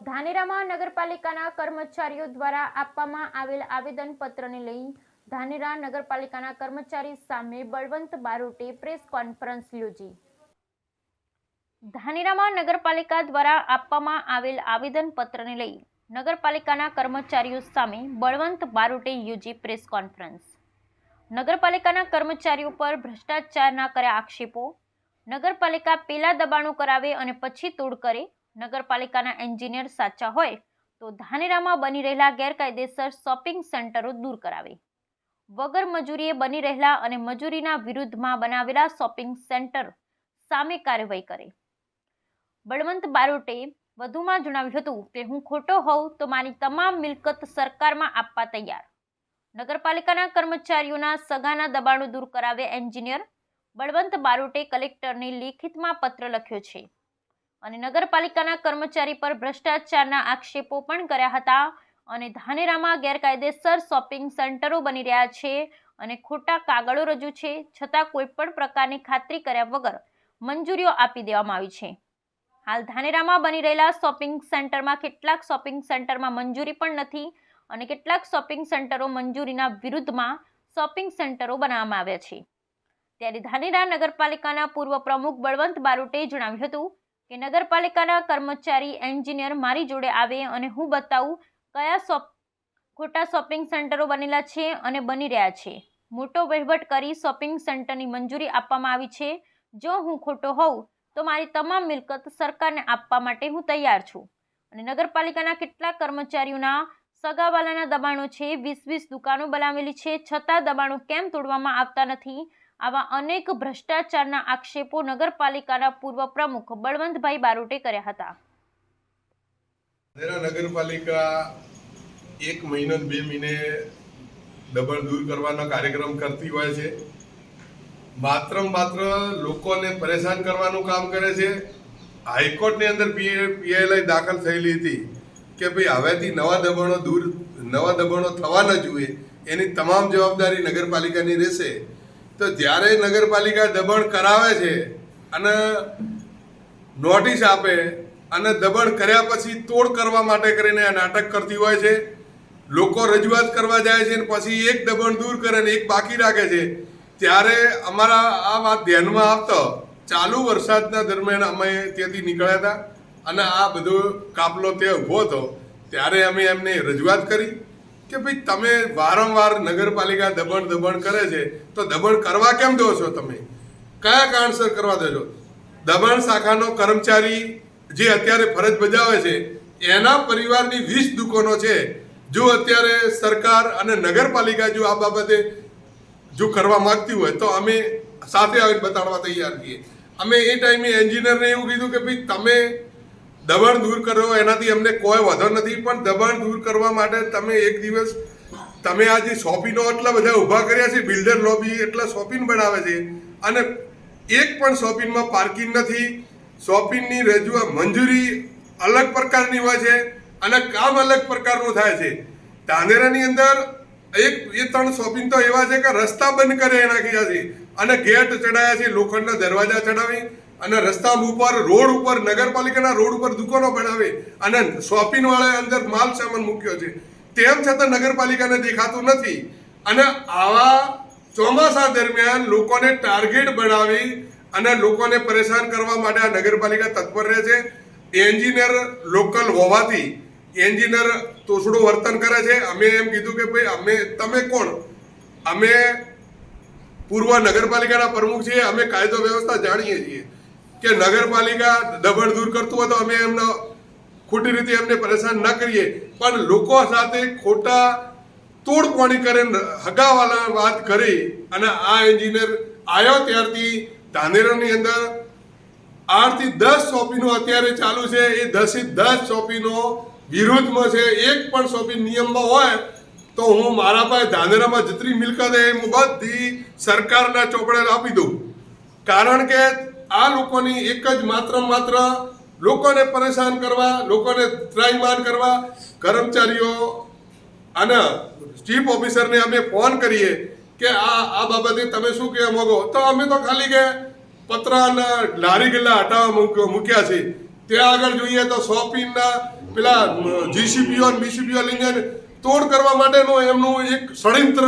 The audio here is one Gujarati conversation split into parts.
ધાનેરામાં નગરપાલિકાના કર્મચારીઓ દ્વારા આપવામાં આવેલ આવેદનપત્રને લઈ ધાનેરા નગરપાલિકાના કર્મચારી સામે બળવંત બારોટે પ્રેસ કોન્ફરન્સ યોજી. ધાનેરામાં નગરપાલિકા દ્વારા આપવામાં આવેલ આવેદનપત્રને લઈ નગરપાલિકાના કર્મચારીઓ સામે બળવંત બારોટે યોજી પ્રેસ કોન્ફરન્સ. નગરપાલિકાના કર્મચારીઓ પર ભ્રષ્ટાચારના કર્યા આક્ષેપો, નગરપાલિકા પેલા દબાણો કરાવે અને પછી તોડ કરે નગરપાલિકાના એન્જિનિયર સાચા હોય તો ધાનેરામાં બની રહેલા ગેરકાયદેસર શોપિંગ સેન્ટરો દૂર કરાવે. વગર મજૂરીએ બની રહેલા અને મજૂરીના વિરુદ્ધમાં બનાવેલા શોપિંગ સેન્ટર સામે કાર્યવાહી કરે. બળવંત બારોટે વધુમાં જણાવ્યું હતું કે, હું ખોટો હોઉં તો મારી તમામ મિલકત સરકારમાં આપવા તૈયાર. નગરપાલિકાના કર્મચારીઓના સગાના દબાણો દૂર કરાવે એન્જિનિયર. બળવંત બારોટે કલેક્ટરને લેખિતમાં પત્ર લખ્યો છે. અને નગરપાલિકાના કર્મચારી પર ભ્રષ્ટાચારના આક્ષેપો પણ કર્યા હતા. અને ધાનેરામાં ગેરકાયદેસર શોપિંગ સેન્ટરો બની રહ્યા છે અને ખોટા કાગળો રજૂ છે, છતાં કોઈ પણ પ્રકારની ખાતરી કર્યા વગર મંજૂરીઓ આપી દેવામાં આવી છે. હાલ ધાનેરામાં બની રહેલા શોપિંગ સેન્ટરમાં કેટલાક શોપિંગ સેન્ટરમાં મંજૂરી પણ નથી અને કેટલાક શોપિંગ સેન્ટરો મંજૂરીના વિરુદ્ધમાં શોપિંગ સેન્ટરો બનાવવામાં આવ્યા છે. ત્યારે ધાનેરા નગરપાલિકાના પૂર્વ પ્રમુખ બળવંત બારોટે જણાવ્યું હતું કે નગરપાલિકાના કર્મચારી એન્જિનિયર મારી જોડે આવે અને હું બતાવું કયા શોપ, ખોટા શોપિંગ સેન્ટરો બનેલા છે અને બની રહ્યા છે. મોટો વહીવટ કરી શોપિંગ સેન્ટરની મંજૂરી આપવામાં આવી છે. જો હું ખોટો હોઉં, તો મારી તમામ મિલકત સરકારને આપવા માટે હું તૈયાર છું. અને નગરપાલિકાના કેટલાક કર્મચારીઓના સગાવાલાના દબાણો છે. વીસ વીસ દુકાનો બનાવેલી છે. છતાં દબાણો કેમ તોડવામાં આવતા નથી? આવા અનેક ભ્રષ્ટાચારના આક્ષેપો નગરપાલિકાના પૂર્વ પ્રમુખ બળવંતભાઈ બારોટે કર્યા હતા. નગરપાલિકા એક મહિનો બે મહિને દબાણ દૂર કરવાનો કાર્યક્રમ કરતી હોય છે. માત્ર માત્ર લોકોને પરેશાન કરવાનું કામ કરે છે. હાઈકોર્ટની અંદર પીએલઆઈ દાખલ થયેલી હતી કે ભાઈ હવેથી નવા દબાણો દૂર, નવા દબાણો થવા ન જોઈએ એની તમામ જવાબદારી નગરપાલિકાની રહેશે. તો જ્યારે નગરપાલિકા દબાણ કરાવે છે અને નોટિસ આપે અને દબાણ કર્યા પછી તોડ કરવા માટે કરીને આ નાટક કરતી હોય છે, લોકો રજૂઆત કરવા જાય છે અને પછી એક દબાણ દૂર કરે ને એક બાકી રાખે છે, ત્યારે અમારા આ વાત ધ્યાનમાં આવતો ચાલુ વરસાદના દરમિયાન અમે ત્યાંથી નીકળ્યા હતા અને આ બધો કાફલો ત્યાં ઊભો હતો, ત્યારે અમે એમને રજૂઆત કરી કે ભાઈ તમે વારંવાર નગરપાલિકા દબાણ દબાણ કરે છે, તો દબાણ કરવા કેમ દો છો તમે? કયા કારણસર કરવા દો છો? દબાણ શાખાનો કર્મચારી જે અત્યારે ફરજ બજાવે છે, એના પરિવારની વીસ દુકાનો છે. જો અત્યારે સરકાર અને નગરપાલિકા જો આ બાબતે જો કરવા માંગતી હોય, તો અમે સાથે આવીને બતાડવા તૈયાર છીએ. અમે એ ટાઈમે એન્જિનિયરને એવું કીધું કે ભાઈ તમે દબાણ દૂર કરો, એનાથી અમને કોઈ વધો નથી, પણ દબાણ દૂર કરવા માટે તમે એક દિવસ તમે આ જે શોપિંગો એટલા બધા ઊભા કર્યા છે, બિલ્ડર લોબી એટલા શોપિંગ બનાવે છે, અને એક પણ શોપિંગમાં પાર્કિંગ નથી, શોપિંગની રજૂઆત મંજૂરી અલગ પ્રકારની હોય છે, અને કામ અલગ પ્રકારનું થાય છે. ધાનેરાની અંદર એક, એ ત્રણ શોપિંગ તો એવા છે કે રસ્તા બંધ કરે નાખ્યા છે અને ગેટ ચડાયા છે, લોખંડના દરવાજા ચડાવી અને રસ્તા ઉપર, રોડ ઉપર, નગરપાલિકાના રોડ ઉપર દુકાનો બનાવે અને શોપિંગ વાળા અંદર માલ સામાન મૂક્યો છે. તેમ છતાં નગરપાલિકાને દેખાતું નથી. અને આવા ચોમાસા દરમિયાન લોકોને ટાર્ગેટ બનાવી અને લોકોને પરેશાન કરવા માટે આ નગરપાલિકા તત્પર રહે છે. એન્જિનિયર લોકલ હોવાથી એન્જિનિયર તોસડું વર્તન કરે છે. અમે એમ કીધું કે ભાઈ, અમે, તમે કોણ? અમે પૂર્વ નગરપાલિકાના પ્રમુખ છીએ. અમે કાયદો વ્યવસ્થા જાણીએ છીએ. કે નગરપાલિકા દબાણ દૂર કરતું હોય તો અમે એમને ખોટી રીતે એમને પરેશાન ન કરીએ. પણ લોકો સાથે ખોટા તોડપાણી કરીને હગાવાલા વાત કરી અને આ એન્જિનિયર આવ્યો ત્યારથી ધાનેરાની અંદર. આઠથી દસ શોપિંગો અત્યારે ચાલુ છે. એ દસથી દસ શોપિંગો વિરોધમાં છે. એક પણ શોપિંગ નિયમમાં હોય તો હું મારા પાસે ધાનેરામાં જેટલી મિલકત એ હું બધી સરકારના ચોપડે આપી દઉં. કારણ કે આ લોકોની એક જ માત્ર માત્ર લોકોને પરેશાન કરવા, લોકોને ત્રાહીમાન કરવા, કર્મચારીઓ અને ચીફ ઓફિસરને અમે ફોન કરીએ કે આ આ બાબતે તમે શું કહેવા માગો? તો અમે તો ખાલી કે પત્ર અને લારી ગલ્લા હટાવવા મૂક- મૂક્યા છે. ત્યાં આગળ જોઈએ તો શોપિંગના પેલા જીસીપીઓ અને બીસીપીઓ લઈને તોડ કરવા માટેનું એમનું એક ષડયંત્ર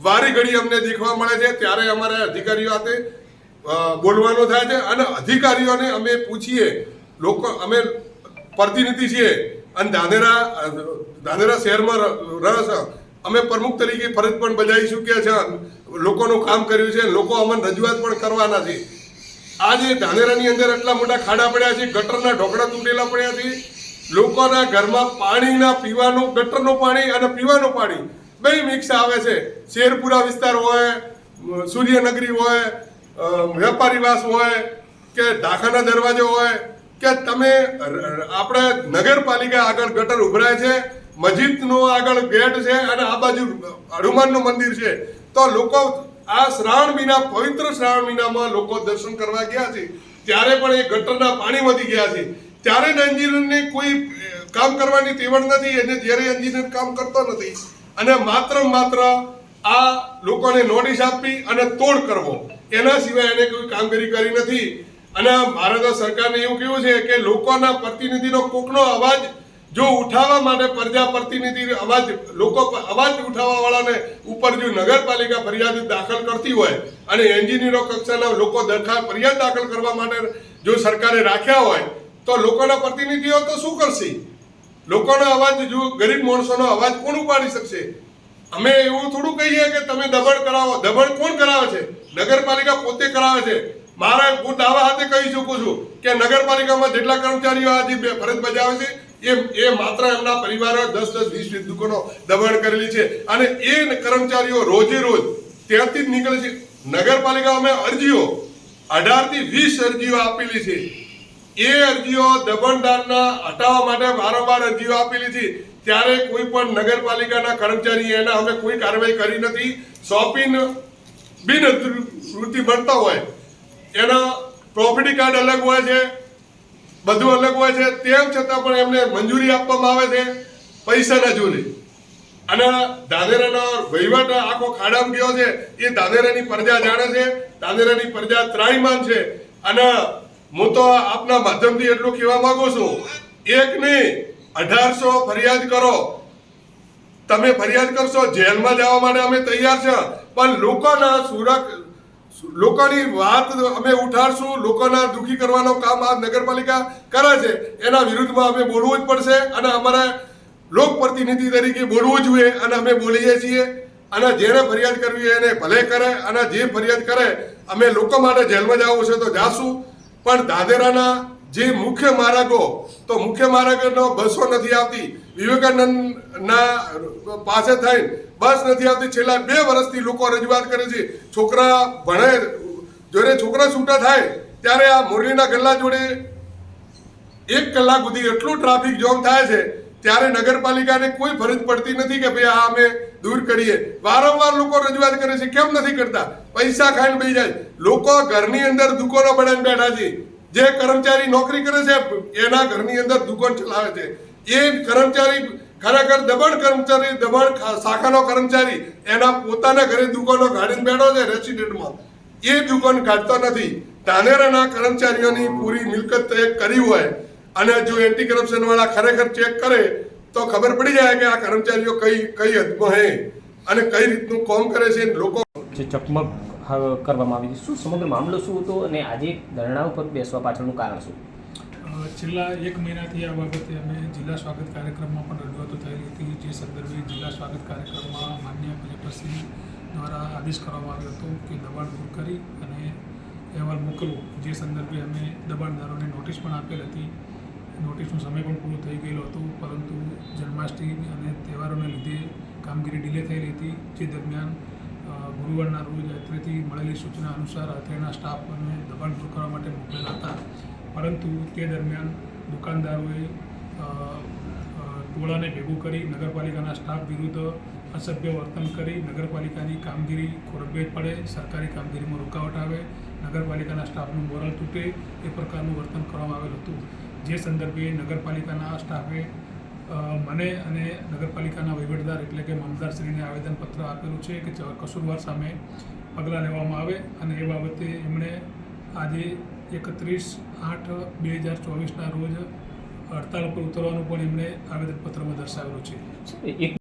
વારી ઘડી અમને દેખવા મળે છે. ત્યારે અમારા અધિકારીઓ સાથે બોલવાનું થાય છે અને અધિકારીઓને અમે પૂછીએ. લોકો, અમે પ્રતિનિધિ છીએ. અને ધાનેરા ધાનેરા શહેરમાં ર- રહે છે. અમે પ્રમુખ તરીકે ફરજ પણ બજાવી ચૂક્યા છે લોકોનું કામ કર્યું છે લોકો અમને રજૂઆત પણ કરવાના છે. આજે ધાનેરાની અંદર આટલા મોટા ખાડા પડ્યા છે, ગટરના ઢોકળા તૂટેલા પડ્યા છે. લોકોના ઘરમાં પાણીના પીવાનું, ગટરનું પાણી અને પીવાનું પાણી બે મિક્સ આવે છે. શેરપુરા વિસ્તાર હોય સૂર્યનગરી હોય અ, વેપારીવાસ હોય કે ઢાકાના દરવાજો હોય કે તમે આપણે નગરપાલિકા આગળ ગટર ઉભરાય છે મસ્જિદનો આગળ ગેટ છે અને આ બાજુ હનુમાનનું મંદિર છે તો લોકો આ શ્રાવણ મહિના પવિત્ર શ્રાવણ મહિનામાં લોકો દર્શન કરવા ગયા છે. ત્યારે પણ એ ગટરના પાણી વધી ગયા છે. ત્યારે એન્જિનિયરને કોઈ કામ કરવાની તેવડ નથી એને જ્યારે એન્જિનિયર કામ કરતો નથી. અને માત્ર માત્ર આ લોકોને નોટિસ આપી અને તોડ કરવો. એના સિવાય એને કોઈ કામગીરી કરી નથી. અને ભારત સરકારને એવું કહ્યું છે કે લોકોના પ્રતિનિધિનો કોકનો અવાજ જો ઉઠાવવા માટે પ્રજા પ્રતિનિધિ અવાજ, લોકો અવાજ ઉઠાવવા વાળાને ઉપર જો નગરપાલિકા ફરિયાદ દાખલ કરતી હોય અને એન્જિનિયરો કક્ષાના લોકો દરખાસ્ત ફરિયાદ દાખલ કરવા માટે જો સરકારે રાખ્યા હોય, તો લોકોના પ્રતિનિધિઓ તો શું કરશે? લોકોનો અવાજ જો ગરીબ માણસોનો અવાજ કોણ ઉપાડી શકશે? અમે એવું થોડું કહીએ કે તમે દબાણ કરાવો. દબાણ કોણ કરાવે છે? નગરપાલિકા પોતે કરાવે છે. મારા હું દાવા હાથે કહી શકું છું કે નગરપાલિકામાં જેટલા કર્મચારીઓ આજે ફરજ બજાવે છે, એ એ માત્ર એમના પરિવારો દસ દસ વીસ વીસ દુકાનો દબાણ કરેલી છે. અને એ કર્મચારીઓ રોજે રોજ ત્યાંથી જ નીકળે છે. નગરપાલિકા અમે અરજીઓ અઢારથી વીસ અરજીઓ આપેલી છે. એ અરજીઓ દબણદારના હટાવવા માટે વારંવાર અરજીઓ આપેલી છે ત્યારે કોઈ પણ નગરપાલિકાના કર્મચારી એના અમે કોઈ કાર્યવાહી કરી નથી. શોપિંગ બિન વૃત્તિ મળતા હોય, એના પ્રોપર્ટી કાર્ડ અલગ હોય છે, બધું અલગ હોય છે. તેમ છતાં પણ એમને મંજૂરી આપવામાં આવે છે પૈસાના જોડે. અને ધાનેરાનો વહીવટ આખો ખાડામાં ગયો છે. એ ધાનેરાની પ્રજા જાણે છે. ધાનેરાની પ્રજા ત્રાહીમાન છે. અને હું તો આપના માધ્યમથી એટલું કહેવા માંગુ છું. એક નહીં, અઢારસો ફરિયાદ કરો. તમે ફરિયાદ કરશો, જેલમાં જવા માટે અમે તૈયાર છે. પણ લોકોના સુરક્ષ લોકોની વાત અમે ઉઠાડશું, લોકોના દુઃખી કરવાનો કામ આ નગરપાલિકા કરે છે. એના વિરુદ્ધમાં અમે બોલવું જ પડશે અને અમારા લોક પ્રતિનિધિ તરીકે બોલવું જોઈએ અને અમે બોલીએ છીએ. અને જેને ફરિયાદ કરવી એને ભલે કરે અને જે ફરિયાદ કરે, અમે લોકો માટે જેલમાં જવું છે તો જાશું. પણ દાદરાના જે મુખ્ય માર્ગો, તો મુખ્ય માર્ગનો બસો નથી આવતી. વિવેકાનંદના પાસે થઈને બસ નથી આવતી. છેલ્લા બે વર્ષથી લોકો રજૂઆત કરે છે, છોકરા ભણે જોડે છોકરા છૂટા થાય, ત્યારે આ મુરલીના ગલ્લા જોડે એક કલાક સુધી એટલું ટ્રાફિક જામ થાય છે ત્યારે નગરપાલિકાને કોઈ ફરજ પડતી નથી કે ભાઈ આ અમે દૂર કરીએ. વારંવાર લોકો રજૂઆત કરે છે, કેમ નથી કરતા? પૈસા ખાઈને બેસી જાય. લોકો ઘરની અંદર દુકાનો બનાવીને બેઠા છે. જે કર્મચારી નોકરી કરે છે, એના ઘરની અંદર દુકાન ચલાવે છે. એ કર્મચારી ખરેખર દબાણ કર્મચારી, દબાણ શાખાનો કર્મચારી, એના પોતાના ઘરે દુકાનો કાઢીને બેઠો છે રેસિડેન્ટમાં. એ દુકાન કાઢતો નથી. ધાનેરાના કર્મચારીઓની પૂરી મિલકત ચેક કરી હોય અને જો એન્ટી કરપ્શન વાળા ખરેખર ચેક કરે તો ખબર પડી જાય કે આ કર્મચારીઓ કઈ કઈ હદમાં હે અને કઈ રીતનું કામ કરે છે લોકો. જે ચકમક કરવામાં આવી શું સમગ્ર મામલો શું હતો અને આજે ધરણા ઉપર બેસવા પાછળનું કારણ શું? છેલ્લા એક મહિનાથી આ બાબતે અમે જિલ્લા સ્વાગત કાર્યક્રમમાં પણ રજૂઆતો થયેલી હતી. જે સંદર્ભે જિલ્લા સ્વાગત કાર્યક્રમમાં માન્ય કલેક્ટરશ્રી દ્વારા આદેશ કરવામાં આવ્યો હતો કે દબાણ દૂર કરી અને અહેવાલ મોકલવો. જે સંદર્ભે અમે દબાણદારોને નોટિસ પણ આપેલ હતી. નોટિસનો સમય પણ પૂરો થઈ ગયેલો હતો, પરંતુ જન્માષ્ટમી અને તહેવારોને લીધે કામગીરી ડિલે થયેલી હતી, જે દરમિયાન ગુરુવારના રોજ અત્રેથી મળેલી સૂચના અનુસાર અત્રેના સ્ટાફ અને દબાણ દૂર કરવા માટે મોકલેલા હતા. પરંતુ તે દરમિયાન દુકાનદારોએ ટોળાને ભેગું કરી નગરપાલિકાના સ્ટાફ વિરુદ્ધ અસભ્ય વર્તન કરી નગરપાલિકાની કામગીરી ખોરબેટ પડે, સરકારી કામગીરીમાં રૂકાવટ આવે, નગરપાલિકાના સ્ટાફનું મોરલ તૂટે, એ પ્રકારનું વર્તન કરવામાં આવેલ હતું. જે સંદર્ભે નગરપાલિકાના સ્ટાફે મને અને નગરપાલિકાના વહીવટદાર એટલે કે મામલદારશ્રીને આવેદનપત્ર આપેલું છે કે કસૂરવાર સામે પગલાં લેવામાં આવે અને એ બાબતે એમણે આજે એકત્રીસ આઠ બે હજાર ચોવીસના રોજ હડતાળ પર ઉતરવાનું પણ એમણે આવેદનપત્રમાં દર્શાવેલું છે.